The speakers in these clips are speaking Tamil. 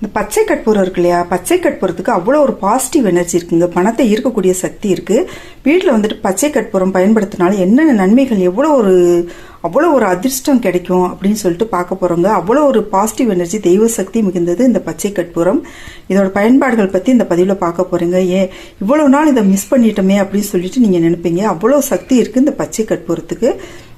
இந்த பச்சை கற்பூரம் இருக்கு இல்லையா? பச்சை கற்பூரத்துக்கு அவ்வளோ ஒரு பாசிட்டிவ் எனர்ஜி இருக்குங்க பணத்தை ஈர்க்கக்கூடிய சக்தி இருக்கு. வீட்டில் வந்துட்டு பச்சை கற்பூரம் பயன்படுத்தினால என்னென்ன நன்மைகள் எவ்வளோ ஒரு அவ்வளோ ஒரு அதிர்ஷ்டம் கிடைக்கும் அப்படின்னு சொல்லிட்டு பார்க்க போகிறோங்க அவ்வளோ ஒரு பாசிட்டிவ் எனர்ஜி தெய்வ சக்தி மிகுந்தது இந்த பச்சை கற்பூரம். இதோட பயன்பாடுகள் பற்றி இந்த பதிவில் பார்க்க போகிறீங்க ஏன் இவ்வளோ நாள் இதை மிஸ் பண்ணிட்டோமே அப்படின்னு சொல்லிட்டு நீங்கள் நினைப்பீங்க. அவ்வளோ சக்தி இருக்குது இந்த பச்சை கற்பூரத்துக்கு.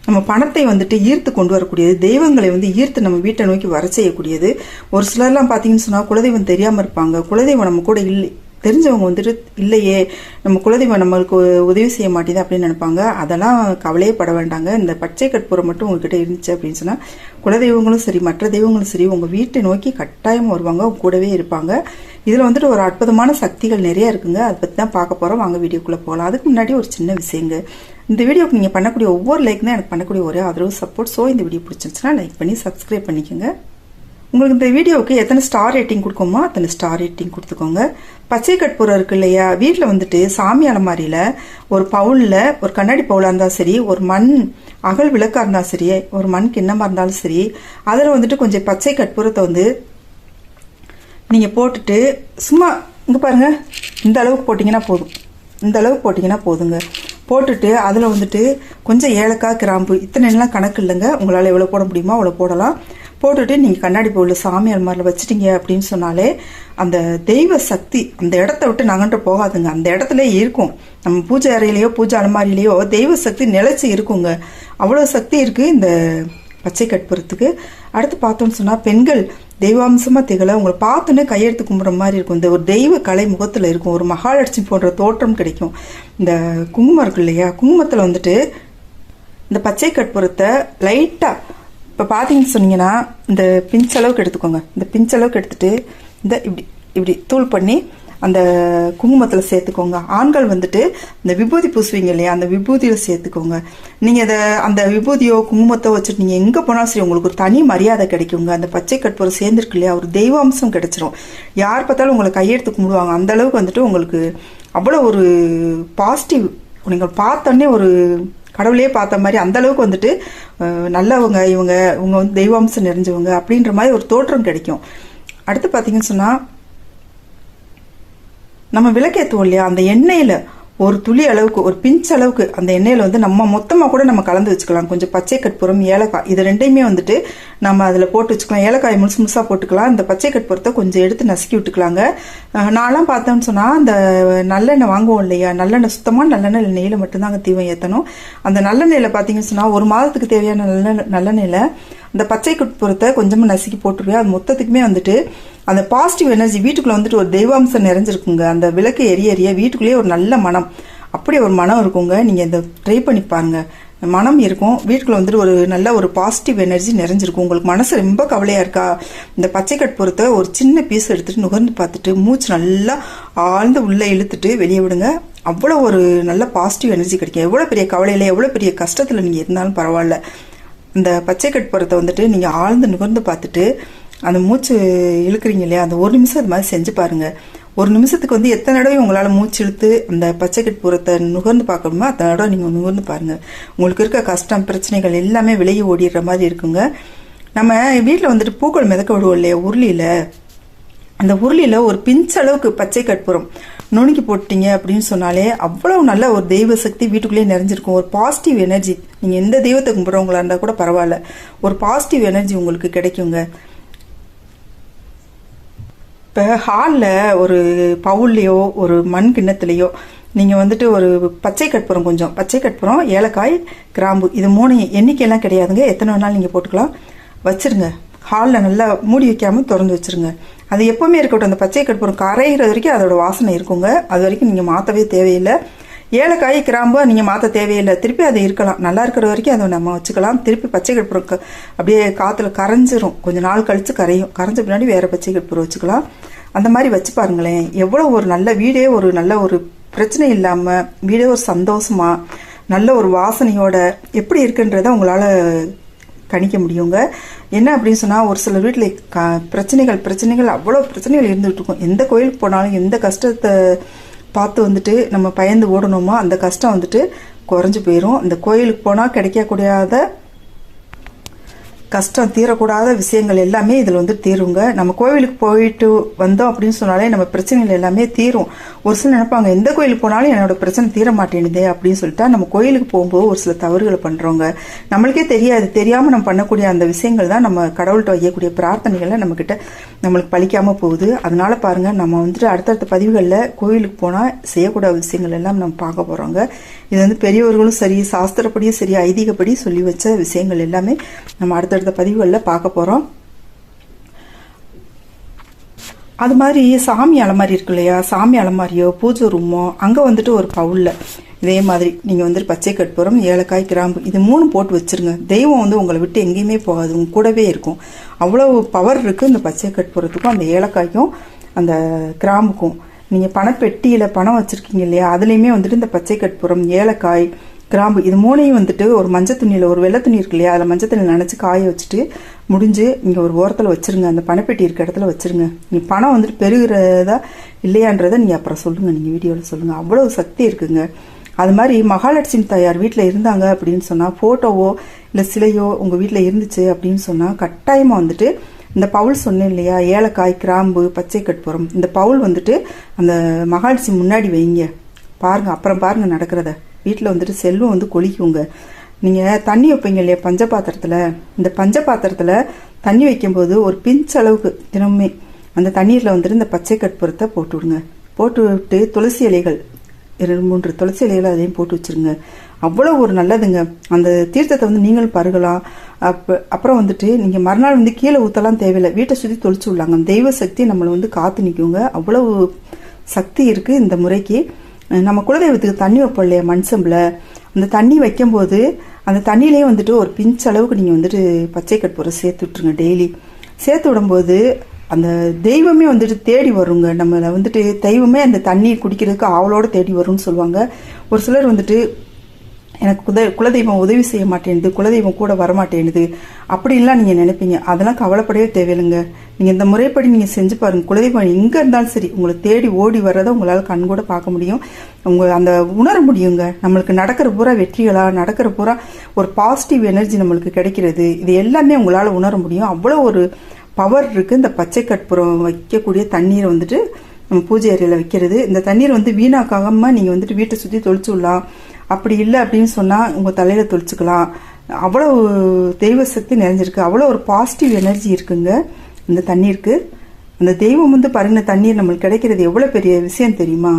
நம்ம பணத்தை வந்துட்டு ஈர்த்து கொண்டு வரக்கூடியது தெய்வங்களை வந்து ஈர்த்து நம்ம வீட்டை நோக்கி வர செய்யக்கூடியது. ஒரு சிலர்லாம் பார்த்தீங்கன்னு சொன்னால் குலதெய்வம் தெரியாமல் இருப்பாங்க. குலதெய்வம் நம்ம கூட இல்லை தெரிஞ்சவங்க வந்துட்டு இல்லையே நம்ம குலதெய்வம் நம்மளுக்கு உதவி செய்ய மாட்டேது அப்படின்னு நினைப்பாங்க. அதெல்லாம் கவலையே பட வேண்டாங்க. இந்த பச்சை கற்பூரம் மட்டும் உங்ககிட்ட இருந்துச்சு அப்படின்னு சொன்னால் குலதெய்வங்களும் சரி மற்ற தெய்வங்களும் சரி உங்கள் வீட்டை நோக்கி கட்டாயம் வருவாங்க. கூடவே இருப்பாங்க. இதில் வந்துட்டு ஒரு அற்புதமான சக்திகள் நிறைய இருக்குங்க. அதை பற்றி தான் பார்க்க போகிறோம் வாங்க வீடியோக்குள்ளே போகலாம் அதுக்கு முன்னாடி ஒரு சின்ன விஷயங்க. இந்த வீடியோக்கு நீங்கள் பண்ணக்கூடிய ஒவ்வொரு லைக் தான் எனக்கு பண்ணக்கூடிய ஒரே ஆதரவு சப்போர்ட் ஸோ இந்த வீடியோ பிடிச்சிருந்துச்சுன்னா லைக் பண்ணி சப்ஸ்கிரைப் பண்ணிக்கோங்க. உங்களுக்கு இந்த வீடியோவுக்கு எத்தனை ஸ்டார் ரேட்டிங் கொடுக்குமோ அத்தனை ஸ்டார் ரேட்டிங் கொடுத்துக்கோங்க. பச்சை கற்பூரம் இருக்கு இல்லையா? வீட்டில் வந்துட்டு சாமி அலமாரியில் ஒரு பவுலில் ஒரு கண்ணாடி பவுலாக இருந்தாலும் சரி ஒரு மண் அகல் விளக்காக இருந்தாலும் சரி ஒரு மண் கிண்ணமாக இருந்தாலும் சரி அதில் வந்துட்டு கொஞ்சம் பச்சை கற்பூரத்தை வந்து நீங்கள் போட்டுட்டு சும்மா இங்கே பாருங்கள் இந்த அளவுக்கு போட்டிங்கன்னா போதும். இந்த அளவுக்கு போட்டிங்கன்னா போதுங்க. போட்டுட்டு அதில் வந்துட்டு கொஞ்சம் ஏலக்காய் கிராம்பு இத்தனைலாம் கணக்கு இல்லைங்க. உங்களால் எவ்வளோ போட முடியுமோ அவ்வளோ போடலாம். போட்டுட்டு நீங்கள் கண்ணாடி பவுலில் சாமி அலமாரில் வச்சிட்டீங்க அப்படின்னு சொன்னாலே அந்த தெய்வ சக்தி அந்த இடத்த விட்டு நகன்று போகாதுங்க. அந்த இடத்துல இருக்கும். நம்ம பூஜை அறையிலையோ பூஜை அலமாரியிலையோ தெய்வ சக்தி நிலைச்சி இருக்குங்க. அவ்வளோ சக்தி இருக்குது இந்த பச்சை கற்பூரத்துக்கு. அடுத்து பார்த்தோம்னு சொன்னால் பெண்கள் தெய்வாம்சமாக திகழ உங்களை பார்த்தோன்னே கையெடுத்து கும்பிட்ற மாதிரி இருக்கும். இந்த ஒரு தெய்வ கலை முகத்தில் இருக்கும். ஒரு மகாலட்சுமி போன்ற தோற்றம் கிடைக்கும். இந்த குங்குமம் இருக்கு இல்லையா? குங்குமத்தில் வந்துட்டு இந்த பச்சை கற்பூரத்தை லைட்டாக இப்போ பார்த்தீங்கன்னு சொன்னீங்கன்னா இந்த பிஞ்ச் அளவுக்கு எடுத்துக்கோங்க. இந்த பிஞ்ச் அளவுக்கு எடுத்துட்டு இந்த இப்படி இப்படி தூள் பண்ணி அந்த குங்குமத்தில் சேர்த்துக்கோங்க. ஆண்கள் வந்துட்டு இந்த விபூதி பூசுவீங்க இல்லையா அந்த விபூதியில் சேர்த்துக்கோங்க. நீங்கள் அதை அந்த விபூதியோ குங்குமத்தோ வச்சுட்டு நீங்கள் எங்கே போனாலும் சரி உங்களுக்கு ஒரு தனி மரியாதை கிடைக்குங்க. அந்த பச்சை கற்பூரம் சேர்ந்துருக்கு இல்லையா ஒரு தெய்வாம்சம் கிடைச்சிரும். யார் பார்த்தாலும் உங்களை கையெடுத்து கும்பிடுவாங்க. அந்த அளவுக்கு வந்துட்டு உங்களுக்கு அவ்வளோ ஒரு பாசிட்டிவ் நீங்கள் பார்த்தோன்னே ஒரு கடவுளையே பார்த்த மாதிரி அந்த அளவுக்கு வந்துட்டு நல்லவங்க இவங்க இவங்க வந்து தெய்வாம்சம் நிறைஞ்சவங்க அப்படின்ற மாதிரி ஒரு தோற்றம் கிடைக்கும். அடுத்து பார்த்தீங்கன்னு சொன்னால் நம்ம விளக்கேற்றுவோம் இல்லையா? அந்த எண்ணெயில் ஒரு துளி அளவுக்கு ஒரு பிஞ்ச் அளவுக்கு அந்த எண்ணெயில் வந்து நம்ம மொத்தமாக கூட நம்ம கலந்து வச்சுக்கலாம். கொஞ்சம் பச்சை கற்பூரம் ஏலக்காய். இது ரெண்டையுமே வந்துட்டு நம்ம அதில் போட்டு வச்சுக்கலாம். ஏலக்காய் முழுசு முழுசாக போட்டுக்கலாம். இந்த பச்சை கற்பூரத்தை கொஞ்சம் எடுத்து நசுக்கி விட்டுக்கலாங்க. நான்லாம் பார்த்தோம்னு சொன்னால் அந்த நல்லெண்ணெய் வாங்குவோம் இல்லையா? நல்லெண்ணெய் சுத்தமாக நல்லெண்ணெய் நெய்யில் மட்டும்தாங்க தீவம் ஏற்றணும் அந்த நல்லெண்ணெயில் பார்த்தீங்கன்னு சொன்னால் ஒரு மாதத்துக்கு தேவையான நல்ல நல்லெண்ணெயில் அந்த பச்சை கற்பூரத்தை கொஞ்சமாக நசுக்கி போட்டுருவேன். அது மொத்தத்துக்குமே வந்துட்டு அந்த பாசிட்டிவ் எனர்ஜி வீட்டுக்குள்ளே வந்துட்டு ஒரு தெய்வாம்சம் நிறைஞ்சிருக்குங்க. அந்த விளக்கு எரிய எரிய வீட்டுக்குள்ளேயே ஒரு நல்ல மனம். அப்படி ஒரு மனம் இருக்குங்க. நீங்கள் இந்த ட்ரை பண்ணி பாருங்க. மனம் இருக்கும். வீட்டுக்குள்ள வந்துட்டு ஒரு நல்ல ஒரு பாசிட்டிவ் எனர்ஜி நிறைஞ்சிருக்கும். உங்களுக்கு மனசு ரொம்ப கவலையாக இருக்கா? இந்த பச்சை கற்பூரத்தை ஒரு சின்ன பீஸ் எடுத்துட்டு நுகர்ந்து பார்த்துட்டு மூச்சு நல்லா ஆழ்ந்து உள்ளே இழுத்துட்டு வெளியே விடுங்க. அவ்வளோ ஒரு நல்ல பாசிட்டிவ் எனர்ஜி கிடைக்கும். எவ்வளோ பெரிய கவலையில் எவ்வளோ பெரிய கஷ்டத்தில் நீங்கள் இருந்தாலும் பரவாயில்ல. இந்த பச்சை கற்பூரத்தை வந்துட்டு நீங்கள் ஆழ்ந்து நுகர்ந்து பார்த்துட்டு அந்த மூச்சு இழுக்கிறீங்க இல்லையா? அந்த ஒரு நிமிஷம் அது மாதிரி செஞ்சு பாருங்க. ஒரு நிமிஷத்துக்கு வந்து எத்தனை தடவை உங்களால் மூச்சு இழுத்து அந்த பச்சை கற்பூரத்தை நுகர்ந்து பார்க்கணுமோ அத்தனை தடவை நீங்கள் நுகர்ந்து பாருங்கள் உங்களுக்கு இருக்க கஷ்டம் பிரச்சனைகள் எல்லாமே விலகி ஓடிடுற மாதிரி இருக்குங்க. நம்ம வீட்டில் வந்துட்டு பூக்கள் மிதக்க விடுவோம் இல்லையா? உருளியில். அந்த உருளியில் ஒரு பிஞ்ச் அளவுக்கு பச்சை கற்பூரம் நுணுக்கி போட்டீங்க அப்படின்னு சொன்னாலே அவ்வளோ நல்ல ஒரு தெய்வ சக்தி வீட்டுக்குள்ளேயே நிறைஞ்சிருக்கும். ஒரு பாசிட்டிவ் எனர்ஜி நீங்கள் எந்த தெய்வத்தை கும்பிட்றவங்களா இருந்தால் கூட பரவாயில்ல. ஒரு பாசிட்டிவ் எனர்ஜி உங்களுக்கு கிடைக்குங்க. இப்போ ஹாலில் ஒரு பவுல்லையோ ஒரு மண் கிண்ணத்துலேயோ நீங்கள் வந்துட்டு ஒரு பச்சை கற்பூரம் கொஞ்சம் பச்சை கற்பூரம் ஏலக்காய் கிராம்பு இது மூணு எண்ணிக்கையெல்லாம் கிடையாதுங்க. எத்தனை வேணாலும் நீங்கள் போட்டுக்கலாம். வச்சுருங்க. ஹாலில் நல்லா மூடி வைக்காமல் திறந்து வச்சுருங்க. அது எப்போவுமே இருக்கட்டும். அந்த பச்சை கற்பூரம் கரைகிற வரைக்கும் அதோட வாசனை இருக்குங்க. அது வரைக்கும் நீங்கள் மாற்றவே தேவையில்லை. ஏலக்காய் கிராம்பு நீங்கள் மாற்ற தேவையில்லை. திருப்பி அது இருக்கலாம். நல்லா இருக்கிற வரைக்கும் அதை நம்ம வச்சுக்கலாம். திருப்பி பச்சை கற்பூரம் அப்படியே காற்றுல கரைஞ்சிரும். கொஞ்சம் நாள் கழித்து கரையும். கரைஞ்ச பின்னாடி வேறு பச்சை கற்பூரம் வச்சுக்கலாம். அந்த மாதிரி வச்சு பாருங்களேன். எவ்வளோ ஒரு நல்ல வீடே ஒரு நல்ல ஒரு பிரச்சனை இல்லாமல் வீடே ஒரு சந்தோஷமாக நல்ல ஒரு வாசனையோட எப்படி இருக்குன்றதை உங்களால் கணிக்க முடியுங்க. என்ன அப்படின்னு சொன்னால் ஒரு சில வீட்டில் க பிரச்சனைகள் பிரச்சனைகள் அவ்வளோ பிரச்சனைகள் இருந்துகிட்டு இருக்கும். எந்த கோயிலுக்கு போனாலும் எந்த கஷ்டத்தை பார்த்து வந்துட்டு நம்ம பயந்து ஓடணுமோ அந்த கஷ்டம் வந்துட்டு குறைஞ்சி போயிடும் அந்த கோயிலுக்கு போனால் கிடைக்கக்கூடியாத கஷ்டம் தீரக்கூடாத விஷயங்கள் எல்லாமே இதில் வந்து தீருங்க. நம்ம கோவிலுக்கு போயிட்டு வந்தோம் அப்படின்னு சொன்னாலே நம்ம பிரச்சனைகள் எல்லாமே தீரும். ஒரு சில நினைப்பாங்க எந்த கோயிலுக்கு போனாலும் என்னோட பிரச்சனை தீர மாட்டேனுதே அப்படின்னு சொல்லிட்டு நம்ம கோயிலுக்கு போகும்போது ஒரு சில தவறுகளை பண்ணுறோங்க நம்மளுக்கே தெரியாது. தெரியாமல் நம்ம பண்ணக்கூடிய அந்த விஷயங்கள் தான் நம்ம கடவுள்கிட்ட வைக்கக்கூடிய பிரார்த்தனைகளை நம்மக்கிட்ட நம்மளுக்கு பழிக்காமல் போகுது. அதனால பாருங்கள் நம்ம வந்துட்டு அடுத்தடுத்த பதிவுகளில் கோயிலுக்கு போனால் செய்யக்கூடாத விஷயங்கள் எல்லாம் நம்ம பார்க்க போகிறோங்க இது வந்து பெரியவர்களும் சரி சாஸ்திரப்படியும் சரி ஐதீகப்படி சொல்லி வச்ச விஷயங்கள் எல்லாமே நம்ம அடுத்த அடுத்தடுத்த பதிவுகளில் பார்க்க போகிறோம் அது மாதிரி சாமி அலமாரி இருக்கு இல்லையா? சாமி அலமாரியோ பூஜை ரூமோ அங்கே வந்துட்டு ஒரு பவுலில். இதே மாதிரி நீங்கள் வந்துட்டு பச்சை கற்பூரம் ஏலக்காய் கிராம்பு இது மூணு போட்டு வச்சிருங்க. தெய்வம் வந்து உங்களை விட்டு எங்கேயுமே போகாது உங்க கூடவே இருக்கும். அவ்வளோ பவர் இருக்குது இந்த பச்சை கற்பூரத்துக்கும் அந்த ஏலக்காய்க்கும் அந்த கிராம்புக்கும். நீங்கள் பணப்பெட்டியில் பணம் வச்சுருக்கீங்க இல்லையா? அதுலேயுமே வந்துட்டு இந்த பச்சை கற்பூரம் ஏலக்காய் கிராம்பு. இது மூணையும் வந்துட்டு ஒரு மஞ்சள் துணியில் ஒரு வெள்ளை துணி இருக்கு இல்லையா? அதில் மஞ்சள் துணியில் நினச்சி காய வச்சுட்டு முடிஞ்சு இங்கே ஒரு ஓரத்தில் வச்சுருங்க. அந்த பணப்பெட்டி இருக்க இடத்துல வச்சுருங்க. நீ பணம் வந்துட்டு பெருகிறதா இல்லையான்றதை நீங்கள் அப்புறம் சொல்லுங்கள் நீங்கள் வீடியோவில் சொல்லுங்கள் அவ்வளோ சக்தி இருக்குங்க. அது மாதிரி மகாலட்சுமி தாயார் வீட்டில் இருந்தாங்க அப்படின்னு சொன்னால் ஃபோட்டோவோ இல்லை சிலையோ உங்கள் வீட்டில் இருந்துச்சு அப்படின்னு சொன்னால் கட்டாயமாக வந்துட்டு இந்த பவுல் சொன்னேன் இல்லையா? ஏலக்காய் கிராம்பு பச்சை கற்பூரம். இந்த பவுல் வந்துட்டு அந்த மகாலட்சுமி முன்னாடி வைங்க. பாருங்க. அப்புறம் பாருங்கள் நடக்கிறத. வீட்டில் வந்துட்டு செல்வம் வந்து கொளிக்குங்க நீங்கள் தண்ணி வைப்பீங்க இல்லையா பஞ்ச பாத்திரத்தில் இந்த பஞ்ச பாத்திரத்தில் தண்ணி வைக்கும்போது ஒரு பிஞ்ச் அளவுக்கு தினமுமே அந்த தண்ணீரில் வந்துட்டு இந்த பச்சை கற்பூரத்தை போட்டு விடுங்க. போட்டு விட்டு துளசி இலைகள் இரண்டு மூன்று துளசி இலைகள் அதையும் போட்டு வச்சிருங்க. அவ்வளோ ஒரு நல்லதுங்க. அந்த தீர்த்தத்தை வந்து நீங்களும் பருகலாம் அப்போ அப்புறம் வந்துட்டு நீங்கள் மறுநாள் வந்து கீழே ஊற்றலாம் தேவையில்லை. வீட்டை சுற்றி தொளிச்சு விடலாங்க. தெய்வ சக்தி நம்மளை வந்து காத்து நிற்குங்க அவ்வளவு சக்தி இருக்குது இந்த முறைக்கு. நம்ம குலதெய்வத்துக்கு தண்ணி வைப்போம் இல்லையா மண் செம்பில் அந்த தண்ணி வைக்கும்போது அந்த தண்ணியிலே வந்துட்டு ஒரு பிஞ்ச் அளவுக்கு நீங்கள் வந்துட்டு பச்சை கற்பூரை சேர்த்து விட்ருங்க டெய்லி. சேர்த்து விடும்போது அந்த தெய்வமே வந்துட்டு தேடி வருங்க. நம்மளை வந்துட்டு தெய்வமே அந்த தண்ணி குடிக்கிறதுக்கு ஆவலோடு தேடி வரும்னு சொல்லுவாங்க. ஒரு சிலர் வந்துட்டு எனக்கு குத குலதெய்வம் உதவி செய்ய மாட்டேனுது குலதெய்வம் கூட வரமாட்டேனுது அப்படின்லாம் நீங்கள் நினைப்பீங்க. அதெல்லாம் கவலைப்படவே தேவையில்லைங்க. நீங்கள் இந்த முறைப்படி நீங்கள் செஞ்சு பாருங்க. குலதெய்வம் எங்கே இருந்தாலும் சரி உங்களை தேடி ஓடி வர்றதை உங்களால் கண் கூட பார்க்க முடியும். உங்கள் அந்த உணர முடியுங்க. நம்மளுக்கு நடக்கிற பூரா வெற்றிகளாக நடக்கிற பூரா ஒரு பாசிட்டிவ் எனர்ஜி நம்மளுக்கு கிடைக்கிறது. இது எல்லாமே உங்களால் உணர முடியும். அவ்வளோ ஒரு பவர் இருக்குது இந்த பச்சை கற்பூரம் வைக்கக்கூடிய தண்ணீரை வந்துட்டு நம்ம பூஜை அறையில் வைக்கிறது. இந்த தண்ணீர் வந்து வீணாக்காமல் நீங்கள் வந்துட்டு வீட்டை சுற்றி தொளிச்சு விடலாம் அப்படி இல்லை அப்படின்னு சொன்னால் உங்கள் தலையில் தொளிச்சுக்கலாம். அவ்வளோ தெய்வ சக்தி நிறைஞ்சிருக்கு. அவ்வளோ ஒரு பாசிட்டிவ் எனர்ஜி இருக்குங்க. இந்த தண்ணீருக்கு. அந்த தெய்வம் வந்து பாருங்க தண்ணீர் நம்மளுக்கு கிடைக்கிறது எவ்வளோ பெரிய விஷயம் தெரியுமா?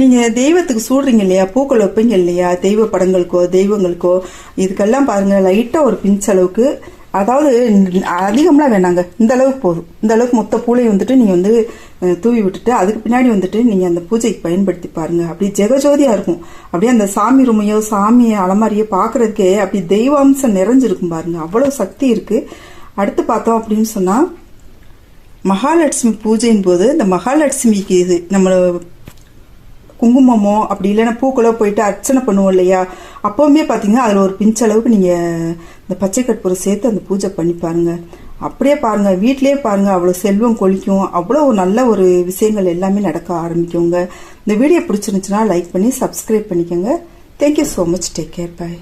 நீங்கள் தெய்வத்துக்கு சூடுறீங்க இல்லையா? பூக்கள் வைப்பீங்க இல்லையா? தெய்வ படங்களுக்கோ தெய்வங்களுக்கோ இதுக்கெல்லாம் பாருங்கள் லைட்டாக ஒரு பிஞ்ச் அளவுக்கு அதாவது அதிகம்லாம் வேணாங்க. இந்த அளவுக்கு போதும். இந்த அளவுக்கு மொத்த பூலையும் வந்துட்டு நீங்கள் வந்து தூவி விட்டுட்டு அதுக்கு பின்னாடி வந்துட்டு நீங்கள் அந்த பூஜைக்கு பயன்படுத்தி பாருங்க. அப்படி ஜெகஜோதியாக இருக்கும். அப்படியே அந்த சாமி ரூமையோ சாமி அலமாரியோ பார்க்கறதுக்கே அப்படி தெய்வாம்சம் நிறைஞ்சிருக்கும் பாருங்க. அவ்வளோ சக்தி இருக்கு. அடுத்து பார்த்தோம் அப்படின்னு சொன்னால் மகாலட்சுமி பூஜையின் போது இந்த மகாலட்சுமிக்கு இது நம்ம குங்குமமோ அப்படி இல்லைன்னா பூக்களோ போயிட்டு அர்ச்சனை பண்ணுவோம் இல்லையா? அப்போவுமே பார்த்தீங்கன்னா அதில் ஒரு பிஞ்சளவுக்கு நீங்கள் இந்த பச்சை கற்பூரை சேர்த்து அந்த பூஜை பண்ணி பாருங்க. அப்படியே பாருங்க வீட்லயே பாருங்க அவ்வளோ செல்வம் கொளிக்கும். அவ்வளோ நல்ல ஒரு விஷயங்கள் எல்லாமே நடக்க ஆரம்பிக்குங்க. இந்த வீடியோ பிடிச்சிருந்துச்சுன்னா லைக் பண்ணி சப்ஸ்கிரைப் பண்ணிக்கோங்க. Thank you so much take care bye